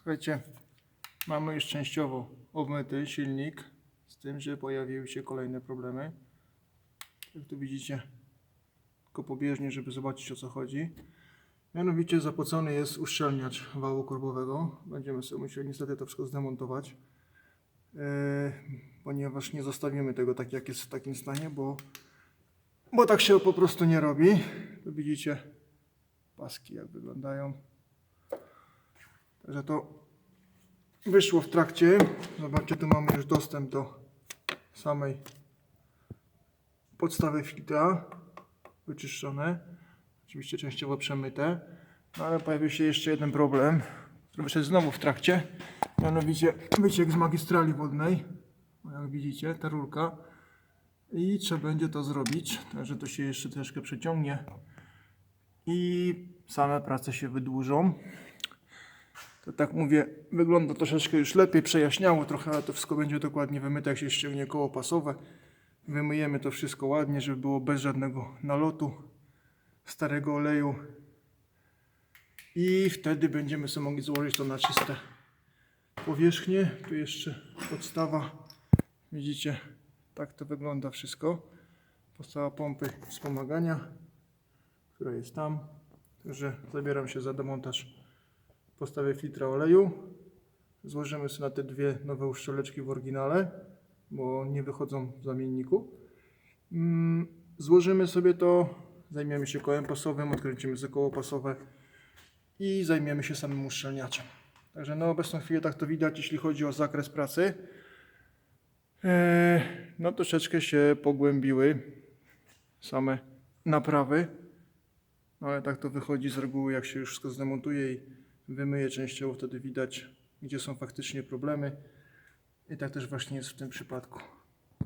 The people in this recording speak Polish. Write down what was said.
Słuchajcie, mamy już częściowo obmyty silnik, z tym, że pojawiły się kolejne problemy. Jak tu widzicie, tylko pobieżnie, żeby zobaczyć o co chodzi. Mianowicie zapłacony jest uszczelniacz wału korbowego. Będziemy sobie musieli niestety to wszystko zdemontować, yy, ponieważ nie zostawimy tego tak jak jest w takim stanie, bo, bo tak się po prostu nie robi. Tu widzicie paski jak wyglądają. Także to wyszło w trakcie. Zobaczcie, tu mamy już dostęp do samej podstawy filtra. Wyczyszczone. Oczywiście częściowo przemyte. No ale pojawił się jeszcze jeden problem, który wyszedł znowu w trakcie. Mianowicie wyciek z magistrali wodnej. O, Jak widzicie, ta rurka. I trzeba będzie to zrobić. Także to się jeszcze troszkę przeciągnie. I same prace się wydłużą. To tak mówię, wygląda troszeczkę już lepiej, przejaśniało trochę, ale to wszystko będzie dokładnie wymyte, jak się ściągnie koło pasowe. Wymyjemy to wszystko ładnie, żeby było bez żadnego nalotu starego oleju. I wtedy będziemy sobie mogli złożyć to na czyste powierzchnie. Tu jeszcze podstawa. Widzicie, tak to wygląda wszystko. Podstawa pompy wspomagania, która jest tam. Także zabieram się za demontaż podstawie filtra oleju. Złożymy sobie na te dwie nowe uszczeleczki w oryginale, bo nie wychodzą w zamienniku. Mm, Złożymy sobie to, zajmiemy się kołem pasowym, odkręcimy sobie koło pasowe i zajmiemy się samym uszczelniaczem. Także na obecną chwilę tak to widać, jeśli chodzi o zakres pracy. Eee, no troszeczkę się pogłębiły same naprawy. No ale tak to wychodzi z reguły, jak się już wszystko zdemontuje i wymyje częściowo, wtedy widać, gdzie są faktycznie problemy. I tak też właśnie jest w tym przypadku.